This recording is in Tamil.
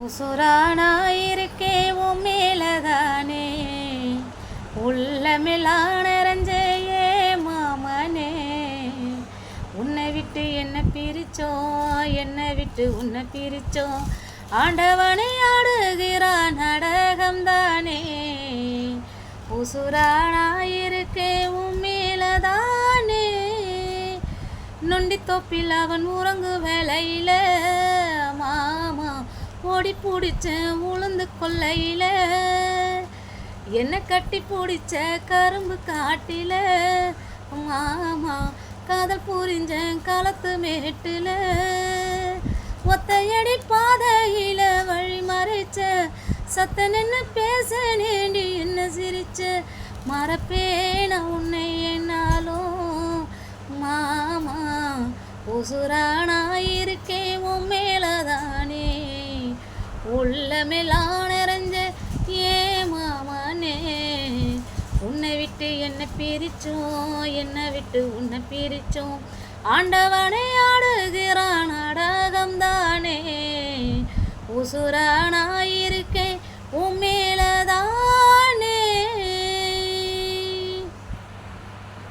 உசுரானாயிருக்கே உன் மேலதானே? உள்ளமெல்லாம் ஏ மாமனே. உன்னை விட்டு என்ன பிரிச்சோம் என்னை விட்டு உன்னை பிரிச்சோம் ஆண்டவனை ஆடுகிறான் நாடகம்தானே உசுரானாயிருக்கே உன் மேலதானே. நொண்டி தொப்பில் அவன் உறங்கு வேலையில கட்டி பிடிச்ச உளுந்து கொள்ளையில என்ன கட்டி பிடிச்ச கரும்பு காட்டில மாமா காதல் புரிஞ்ச களத்து மேட்டில ஒத்தையடி பாதையில வழி மறைச்ச சத்த நின்னு பேச நேண்டி என்ன சிரிச்ச மறப்பேன உன்னை என்னாலும். மாமா உசுரானாயிரு உள்ளமெல்லாம் நிறைஞ்ச ஏ மாமானே உன்னை விட்டு என்னை பிரிச்சோம் என்னை விட்டு உன்னை பிரிச்சோம். ஆண்டவனை ஆடுகிறான் நாடகம்தானே உசுரானாயிரு